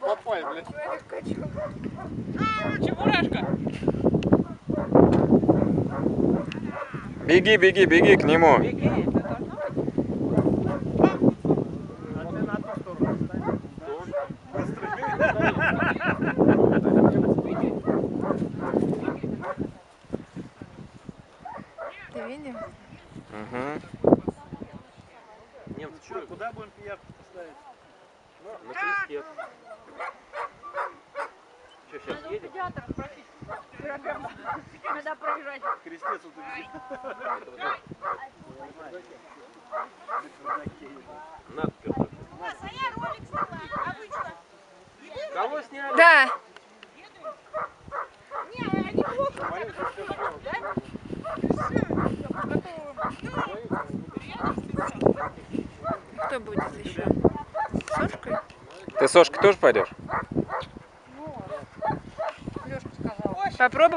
Попай, блядь. Чебурашка. Беги, беги, беги к нему. Беги. Ты видел? Угу. Куда будем пиявку ставить? на кресте. Что, сейчас едем? Педиатра спросить. Надо проезжать. Крестец вот увидит. Надо пердак. А я ролик сняла, обычно. Кого сняли? Да. Не, они плохо Кто будет еще? Сошкой? Ты Сошкой тоже пойдешь? Попробуй.